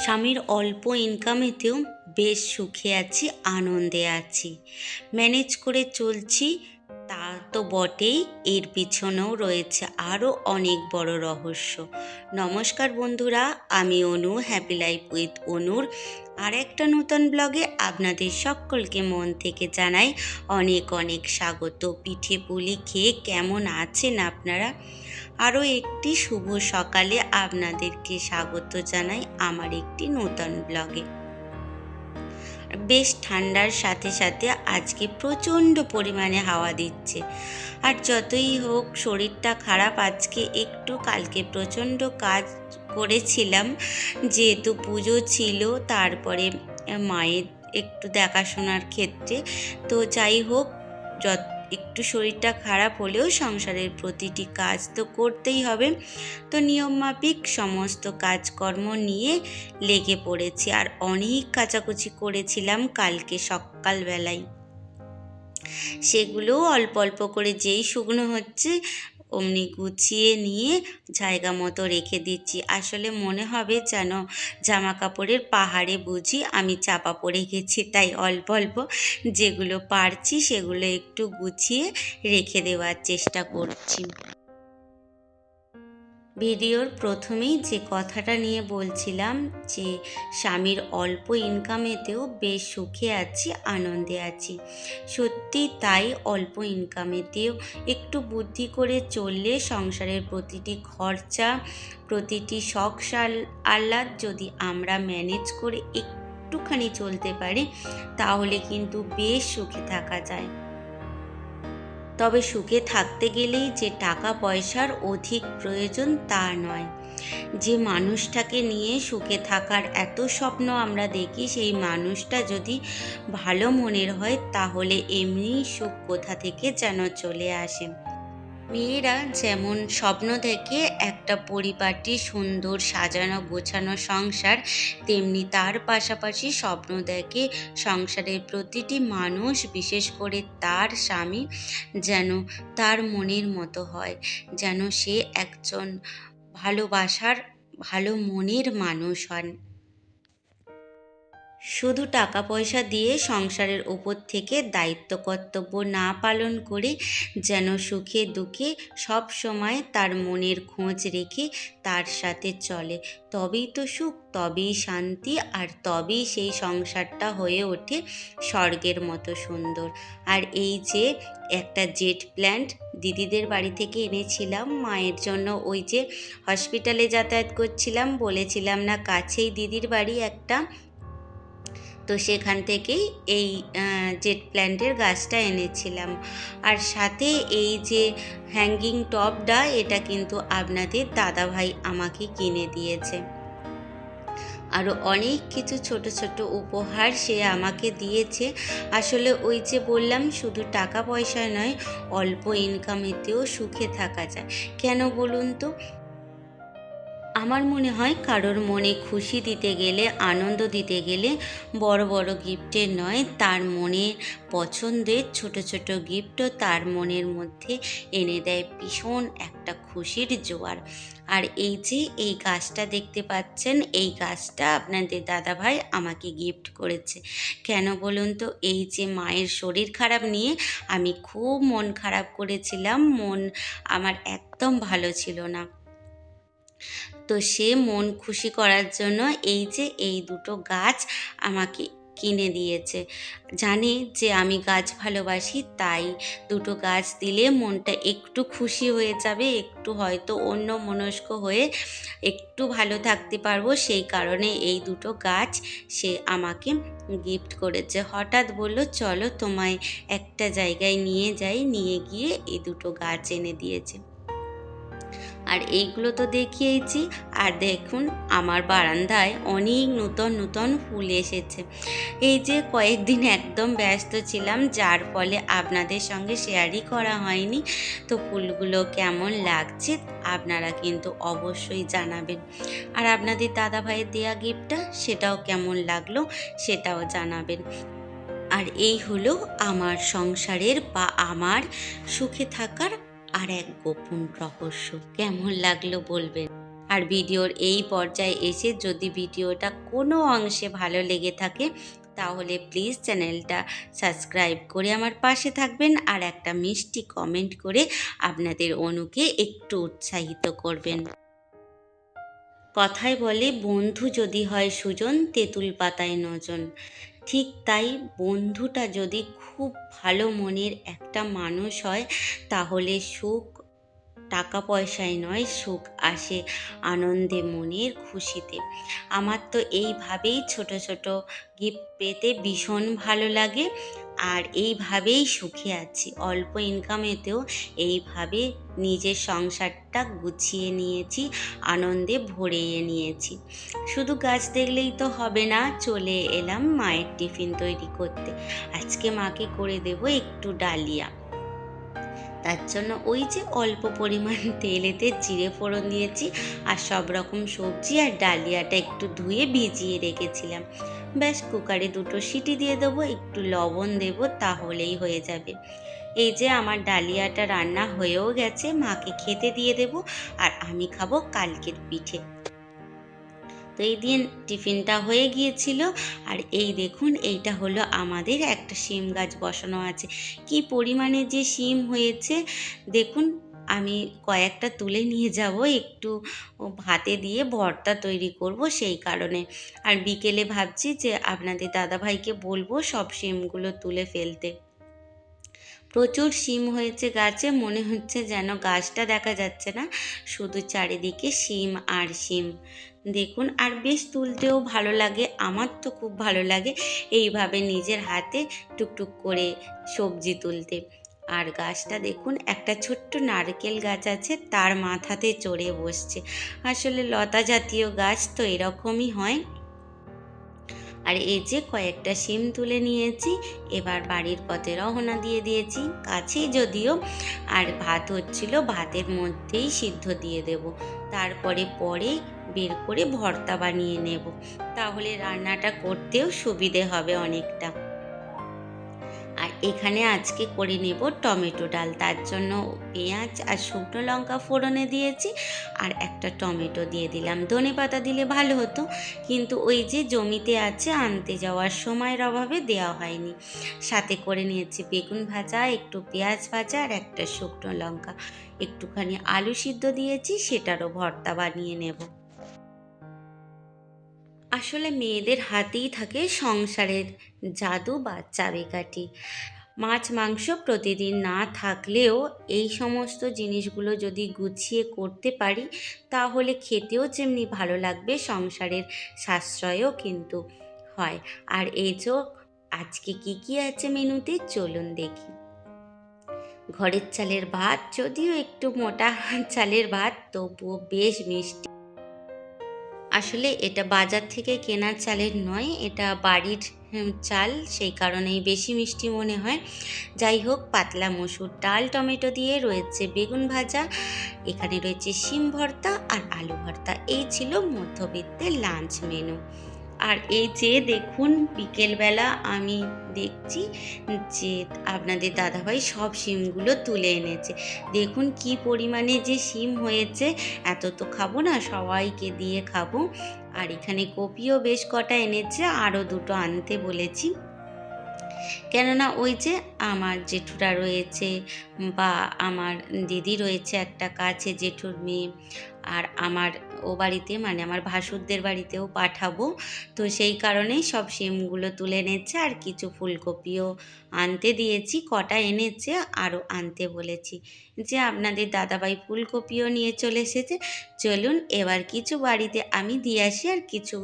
স্বামীর অল্প ইনকামেতেও বেশ সুখে আছি, আনন্দে আছি। ম্যানেজ করে চলছি, তা তো বটেই, এর পিছনেও রয়েছে আরও অনেক বড় রহস্য। নমস্কার বন্ধুরা, আমি অনু হ্যাপি লাইফ উইথ অনুর। আর একটা নতুন ব্লগে আপনাদের সকলকে মন থেকে জানাই অনেক অনেক স্বাগত। পিঠে পুলি খেয়ে কেমন আছেন আপনারা? আরও একটি শুভ সকালে আপনাদেরকে স্বাগত জানাই আমার একটি নতুন ব্লগে। বেশ ঠান্ডার সাথে সাথে আজকে প্রচণ্ড পরিমাণে হাওয়া দিচ্ছে। আর যতই হোক, শরীরটা খারাপ, আজকে একটু কালকে প্রচণ্ড কাজ করেছিলাম। যেহেতু পুজো ছিল, তারপরে মায়ের একটু দেখাশোনার ক্ষেত্রে। তো যাই হোক, যত একটু শরীরটা খারাপ হলেও সংসারের প্রতিটি কাজ তো করতেই হবে। তো নিয়মমাফিক সমস্ত কাজকর্ম নিয়ে লেগে পড়েছি আর অনেক কাচাকুচি করেছিলাম কালকে সকালবেলায়। সেগুলো অল্প অল্প করে যেই শুকনো হচ্ছে অমনি গুছিয়ে নিয়ে জায়গা মতো রেখে দিচ্ছি। আসলে মনে হবে যেন জামা কাপড়ের পাহাড়ে বুঝি আমি চাপা পড়ে গেছি। তাই অল্প অল্প যেগুলো পারছি সেগুলো একটু গুছিয়ে রেখে দেওয়ার চেষ্টা করছি। ভিডিওর প্রথমেই যে কথাটা নিয়ে বলছিলাম যে স্বামীর অল্প ইনকামেতেও বেশ সুখে আছি, আনন্দে আছি। সত্যি তাই অল্প ইনকামেতেও একটু বুদ্ধি করে চললে সংসারের প্রতিটি খরচা, প্রতিটি শখ আহ্লাদ যদি আমরা ম্যানেজ করে একটুখানি চলতে পারি, তাহলে কিন্তু বেশ সুখে থাকা যায়। তবে সুখে থাকতে গেলেই যে টাকা পয়সার অধিক প্রয়োজন তা নয়। যে মানুষটাকে নিয়ে সুখে থাকার এত স্বপ্ন আমরা দেখি, সেই মানুষটা যদি ভালো মনের হয়, তাহলে এমনি সুখ কোথা থেকে যেন চলে আসে? মেয়েরা যেমন স্বপ্ন দেখে একটা পরিপাটি, সুন্দর, সাজানো, গোছানো সংসার, তেমনি তার পাশাপাশি স্বপ্ন দেখে সংসারের প্রতিটি মানুষ, বিশেষ করে তার স্বামী, যেন তার মনের মতো হয়, যেন সে একজন ভালোবাসার, ভালো মনের মানুষ হন। শুধু টাকা পয়সা দিয়ে সংসারের ওপর থেকে দায়িত্ব, কর্তব্য না পালন করে যেন সুখে দুঃখে সব সময় তার মনের খোঁজ রেখে তার সাথে চলে। তবেই তো সুখ, তবেই শান্তি আর তবেই সেই সংসারটা হয়ে ওঠে স্বর্গের মতো সুন্দর। আর এই যে একটা জেট প্ল্যান্ট দিদিদের বাড়ি থেকে এনেছিলাম, মায়ের জন্য ওই যে হসপিটালে যাতায়াত করছিলাম, বলেছিলাম না কাছেই দিদির বাড়ি একটা তো সেখান থেকেই এই জেট প্ল্যান্টের গাছটা এনেছিলাম। আর সাথে এই যে হ্যাঙ্গিং টপটা এটা কিন্তু আপনাদের দাদাভাই আমাকে কিনে দিয়েছে। আরও অনেক কিছু ছোট ছোট উপহার সে আমাকে দিয়েছে। আসলে ওই যে বললাম, শুধু টাকা পয়সা নয়, অল্প ইনকামেতেও সুখে থাকা যায়। কেন বলুন তো? আমার মনে হয় কারোর মনে খুশি দিতে গেলে, আনন্দ দিতে গেলে বড় বড় গিফটের নয়, তার মনের পছন্দের ছোট ছোট গিফটও তার মনের মধ্যে এনে দেয় ভীষণ একটা খুশির জোয়ার। আর এই যে এই গাছটা দেখতে পাচ্ছেন, এই গাছটা আপনাদের দাদাভাই আমাকে গিফট করেছে। কেন বলুন তো, এই যে মায়ের শরীর খারাপ নিয়ে আমি খুব মন খারাপ করেছিলাম, মন আমার একদম ভালো ছিল না। তো সে মন খুশি করার জন্য এই যে এই দুটো গাছ আমাকে কিনে দিয়েছে। জানে যে আমি গাছ ভালোবাসি, তাই দুটো গাছ দিলে মনটা একটু খুশি হয়ে যাবে, একটু হয়তো অন্য মনস্ক হয়ে একটু ভালো থাকতে পারব। সেই কারণে এই দুটো গাছ সে আমাকে গিফট করেছে। হঠাৎ বলল, চলো তোমায় একটা জায়গায় নিয়ে যাই। নিয়ে গিয়ে এই দুটো গাছ এনে দিয়েছে। আর এইগুলো তো দেখিয়েছি। আর দেখুন, আমার বারান্দায় অনেক নূতন নূতন ফুল এসেছে। এই যে কয়েকদিন একদম ব্যস্ত ছিলাম, যার ফলে আপনাদের সঙ্গে শেয়ারই করা হয়নি। তো ফুলগুলো কেমন লাগছে আপনারা কিন্তু অবশ্যই জানাবেন। আর আপনাদের দাদা ভাইয়ের দেওয়া গিফটটা, সেটাও কেমন লাগল সেটাও জানাবেন। আর এই হলো আমার সংসারের বা আমার সুখে থাকার আর এক গোপন রহস্য। কেমন লাগল বলবেন? আর ভিডিওর এই পর্যায়ে এসে যদি ভিডিওটা কোনো অংশে ভালো লেগে থাকে, তাহলে প্লিজ চ্যানেলটা সাবস্ক্রাইব করে আমার পাশে থাকবেন আর একটা মিষ্টি কমেন্ট করে আপনাদের অনুকে একটু উৎসাহিত করবেন। কথায় বলে, বন্ধু যদি হয় সুজন, তেঁতুল পাতায় নজন। ঠিক তাই বন্ধুটা যদি খুব ভালো মনের একটা মানুষ হয় তাহলে সুখ টাকা পয়সায় নয়, সুখ আসে আনন্দে, মনের খুশিতে। আমার তো এইভাবেই ছোট ছোট গিফট পেতে ভীষণ ভালো লাগে আর এইভাবেই সুখে আছি। অল্প ইনকামেতেও এইভাবে নিজের সংসারটা গুছিয়ে নিয়েছি, আনন্দে ভরিয়ে নিয়েছি। শুধু গাছ দেখলেই তো হবে না, চলে এলাম মায়ের টিফিন তৈরি করতে। আজকে মাকে করে দেব একটু ডালিয়া। তার জন্য ওই যে অল্প পরিমাণ তেলেতে জিরে ফোড়ন দিয়েছি আর সব রকম সবজি আর ডালিয়াটা একটু ধুয়ে ভিজিয়ে রেখেছিলাম। ব্যাস, কুকারে দুটো সিটি দিয়ে দেবো, একটু লবণ দেব, তাহলেই হয়ে যাবে। এই যে আমার ডালিয়াটা রান্না হয়েও গেছে, মাকে খেতে দিয়ে দেব আর আমি খাব কালকের পিঠে। এই দিন টিফিনটা হয়ে গিয়েছিল। আর এই দেখুন, এইটা হলো আমাদের একটা শিম গাছ বসানো আছে। কি পরিমাণে যে শিম হয়েছে, দেখুন, আমি কয়েকটা তুলে নিয়ে যাব, একটু ভাতে দিয়ে ভর্তা তৈরি করব সেই কারণে। আর বিকেলে ভাবছি যে আপনাদের দাদাভাইকে বলব সব শিমগুলো তুলে ফেলতে। প্রচুর শিম হয়েছে গাছে, মনে হচ্ছে যেন গাছটা দেখা যাচ্ছে না। শুধু চারিদিকে শিম আর শিম। দেখুন, আর বেশ তুলতেও ভালো লাগে, আমার তো খুব ভালো লাগে এইভাবে নিজের হাতে টুকটুক করে সবজি তুলতে। আর গাছটা দেখুন, একটা ছোট্ট নারকেল গাছ আছে, তার মাথাতে চড়ে বসছে। আসলে লতা জাতীয় গাছ তো এরকমই হয়। আর এই যে কয়েকটা শিম তুলে নিয়েছি, এবার বাড়ির পথে রওনা দিয়ে দিয়েছি, কাছেই যদিও। আর ভাত হচ্ছিল, ভাতের মধ্যেই সিদ্ধ দিয়ে দেব। তারপরে পরে বের করে ভর্তা বানিয়ে নেব। তাহলে রান্নাটা করতেও সুবিধে হবে অনেকটা। আর এখানে আজকে করে নেব টমেটো ডাল। তার জন্য পেঁয়াজ আর শুকনো লঙ্কা ফোড়নে দিয়েছি আর একটা টমেটো দিয়ে দিলাম। ধনে পাতা দিলে ভালো হতো, কিন্তু ওই যে জমিতে আছে আনতে যাওয়ার সময়ের অভাবে দেওয়া হয়নি। সাথে করে নিয়েছি বেগুন ভাজা, একটু পেঁয়াজ ভাজা আর একটা শুকনো লঙ্কা। একটুখানি আলু সিদ্ধ দিয়েছি, সেটারও ভর্তা বানিয়ে নেব। আসলে মেয়েদের হাতেই থাকে সংসারের জাদু বা চাবিকাঠি। মাছ, মাংস প্রতিদিন না থাকলেও এই সমস্ত জিনিসগুলো যদি গুছিয়ে করতে পারি, তাহলে খেতেও যেমনি ভালো লাগবে, সংসারের সাশ্রয়ও কিন্তু হয়। আর এই আজকে কি কি আছে মেনুতে, চলুন দেখি। ঘরের চালের ভাত, যদিও একটু মোটা চালের ভাত, তবুও বেশ মিষ্টি। আসলে এটা বাজার থেকে কেনার চালের নয়, এটা বাড়ির চাল, সেই কারণেই বেশি মিষ্টি মনে হয়। যাই হোক, পাতলা মসুর ডাল, টমেটো দিয়ে রয়েছে বেগুন ভাজা, এখানে রয়েছে শিম ভর্তা আর আলু ভর্তা। এই ছিল মধ্যবিত্তের লাঞ্চ মেনু। আর এই যে দেখুন, বিকেলবেলা আমি দেখছি যে আপনাদের দাদাভাই সব শিমগুলো তুলে এনেছে। দেখুন কি পরিমাণে যে শিম হয়েছে, এত তো খাব না, সবাইকে দিয়ে খাব। আর এখানে কপিও বেশ কটা এনেছে, আরও দুটো আনতে বলেছি। কেননা ওই যে আমার জেঠুরা রয়েছে বা আমার দিদি রয়েছে একটা কাছে জেঠুর মেয়ে, আর আমার ও বাড়িতে মানে আমার ভাসুরদের বাড়িতেও পাঠাবো। তো সেই কারণেই সব সিমগুলো তুলে এনেছে আর কিছু ফুলকপিও আনতে দিয়েছি, কটা এনেছে আরও আনতে বলেছি যে আপনাদের দাদাভাই ফুলকপিও নিয়ে চলে এসেছে। চলুন এবার কিছু বাড়িতে আমি দিয়ে আসি আর কিছু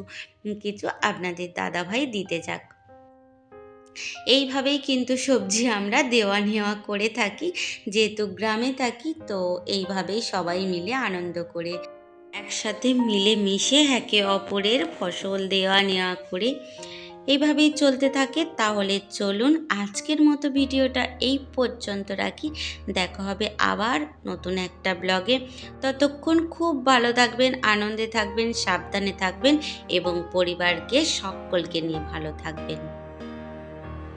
কিছু আপনাদের দাদাভাই দিতে যাক। এইভাবেই কিন্তু সবজি আমরা দেওয়া নেওয়া করে থাকি, যেহেতু গ্রামে থাকি তো এইভাবেই সবাই মিলে আনন্দ করে একসাথে মিলে মিশে একে অপরের ফসল দেওয়া নেওয়া করে এইভাবেই চলতে থাকে, তাহলে চলুন আজকের মতো ভিডিওটা এই পর্যন্ত রাখি। দেখা হবে আবার নতুন একটা ব্লগে। ততক্ষণ খুব ভালো থাকবেন, আনন্দে থাকবেন, সাবধানে থাকবেন এবং পরিবারকে, সকলকে নিয়ে ভালো থাকবেন।